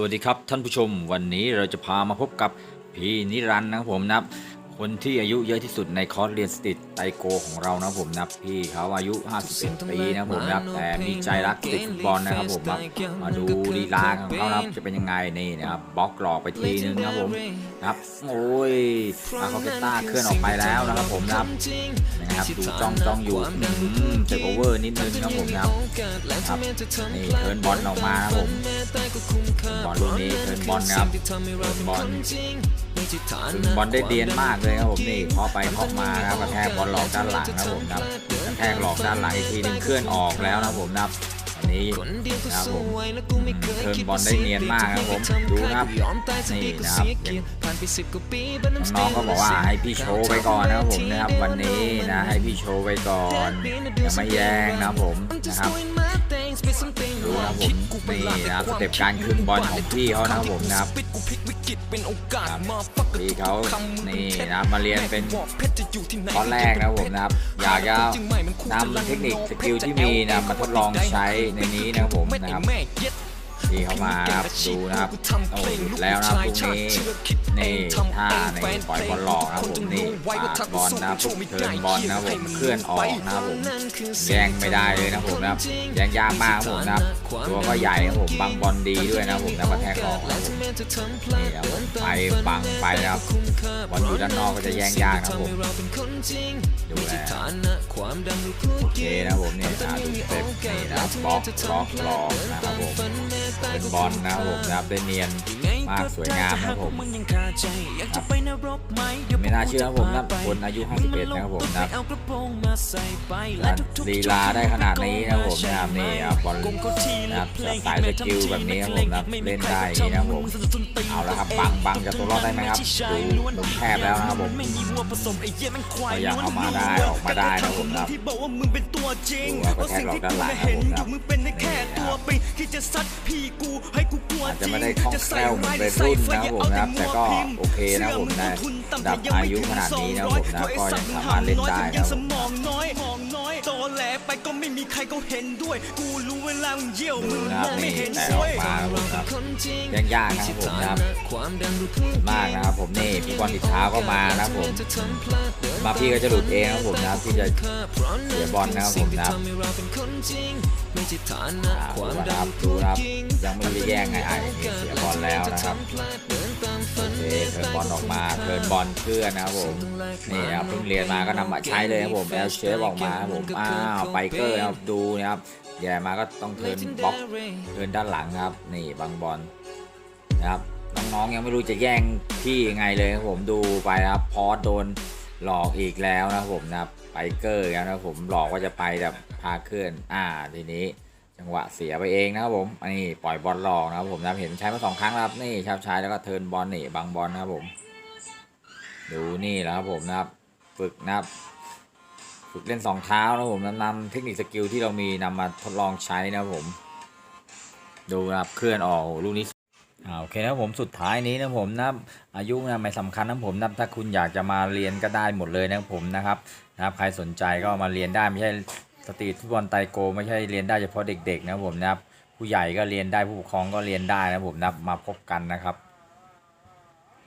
สวัสดีครับท่านผู้ชมวันนี้เราจะพามาพบกับพี่นิรันดร์นะครับผมนะครับ คนที่อายุเยอะที่สุดในคอร์สเรียนสติดไตรโกของเรานะผมนับพี่เขาอายุ 51 ปีนะผมนับแต่มีใจรักติดฟุตบอลนะครับผมนะมาดูลีลาของเขานะครับจะเป็นยังไงนี่นะครับบล็อกหลอกไปทีนึงนะผมนะครับโอ้ยอาคาเกต้าเคลื่อนออกไปแล้วนะครับผมนะครับนะครับดูจ้องจ้องอยู่อืมเทคโอเวอร์นิดนึงนะผมนะครับนี่เทิร์นบอลออกมานะครับผมบอลลูกนี้เทิร์นบอลนะครับเทิร์นบอล บอลได้เดียนมากเลยครับผมนี่เคาะไปเคาะมานะครับกระแทกบอลหลอกด้านหลังนะครับผมนะครับกระแทกหลอกด้านหลังอีกทีหนึงเคลื่อนออกแล้วนะครับผมนะครับอันนี้นะครับผมเทิร์นบอลได้เนียนมากนะครับผมดูนะครับนี่นะครับน้องๆก็บอกว่าให้พี่โชว์ไปก่อนนะครับผมนะครับวันนี้นะให้พี่โชว์ไปก่อนอย่ามาแย่งนะครับผมนะครับดูนะครับผมนี่นะครับสเต็ปการคืนบอลของพี่เขานะครับผมนะครับ ครับพี่เขานี่นะมาเรียนเป็นตอนแรกนะผมนะครับ อยากจะนำเทคนิคสกิลที่มีนะมาทดลองใช้ในนี้นะครับผมนะครับ พี่เขามาครับดูนะครับโอ้หลุดแล้วนะครับตรงนี้นี่ท่าในปล่อยบอลหลอกนะครับผมนี่ปาดบอลนะครับปุ๊บเทินบอลนะครับผมเคลื่อนออกนะครับผมแย่งไม่ได้เลยนะผมนะครับแย่งยากมากผมนะครับตัวก็ใหญ่ครับผมบังบอลดีด้วยนะผมนะกระแทกออกนะครับผมนี่ครับไปบังไปนะครับบอลอยู่ด้านนอกก็จะแย่งยากนะครับผมดูแลโอเคนะครับผมนี่นะดูเต็ปนี่นะครับบล็อกบล็อกหลอกนะครับผมเป็นบอลนะครับผมนะครับได้เนียนมากสวยงามนะครับผมไม่น่าเชื่อครับผมนะคนอายุ 51 นะครับผมนะครับลีลาได้ขนาดนี้นะครับผมนะครับนี่ครับบอลนะครับสายสกิลแบบนี้ครับผมนะครับเล่นได้อย่างนี้นะครับผมเอาละครับบังบังจะตัวรอดได้ไหมครับดูมุมแคบแล้วนะครับผมพยายามเอามาได้ออกมาได้นะครับผมนะครับที่บอกว่ามึงเป็นตัวจริงดูว่าเพราะสิ่งที่กูไม่เห็นอยู่มึงเป็นได้แค่ตัวปิงที่จะซัดพี่กูให้กูกลัวอาจจจะริงไม่ได้คล่องแคล่วเหมือนวัยรุ่นนะครับผมนะครับ แต่ก็โอเคนะครับผมนะดับอายุขนาดนี้นะครับผมนะก็ยังสามารถเล่นได้นะครับสผม ไปก็ไม่มีใครเขาเห็นด้วย กูรู้เวลามึงเยี่ยวมึงนะคมรับองไม่นี่เห็นแต่ซอวอกยมาครับผมนะครับยังยากนะครับผมนะครับมากนะครับผมนี่พี่บอลติดเท้าก็มานะครับผม มาพี่ก็จะหลุดเองนะครับผมนะครับที่จะเสียบอลนะครับผมนะครับอ่าดูนะครับดูนะครับยังไม่ได้แย่งไงไอ้นี่เสียบอลแล้วนะครับโอ เคเทิร์นบอลออกมาเทิร์นบอลเคลื่อนนะครับผมนี่ครับเพิ่งเรียนมาก็นำมาใช้เลยครับผมแอลเชฟออกมาครับผมอ้าวไปเกอร์ครับดูนะครับแย่มาก็ต้องเทิร์นบล็อกเทิร์นด้านหลังครับ นี่บังบอลนะครับน้องๆยังไม่รู้จะแย่งที่ยังไงเลยครับผมดูไปครับพอสโดนหลอกอีกแล้วนะครับผมนะครับไปเกอร์แล้วนะครับผมหลอกว่าจะไปแบบพาเคลื่อนอ่าทีนี้ จังหวะเสียไปเองนะครับผมนนี้ปล่อยบอลหลอกนะครับผมนะเห็นใช้มาสองครั้งแล้วนี่ชาบใช้แล้วก็เทิร์นบอลนี่บังบอลนะครับผม ดูนี่แล้วครับผมนะครับฝึกนะครับฝึกเล่นสองเท้านะครับผมนำเทคนิคสกิลที่เรามีนำมาทดลองใช้นะครับผม ดูนะครับเคลื่อนออกลูกนี้อ่าโอเคนะครับผมสุดท้ายนี้นะผมนะอายุนะไม่สำคัญนะผมนะถ้าคุณอยากจะมาเรียนก็ได้หมดเลยนะครับผมนะครับนะครับ ใครสนใจก็มาเรียนได้ไม่ใช่ สตรีทฟุตบอลไตรโก ไม่ใช่เรียนได้เฉพาะเด็กๆนะผมนะครับ ผู้ใหญ่ก็เรียนได้ผู้ปกครองก็เรียนได้นะผมนะมาพบกันนะครับ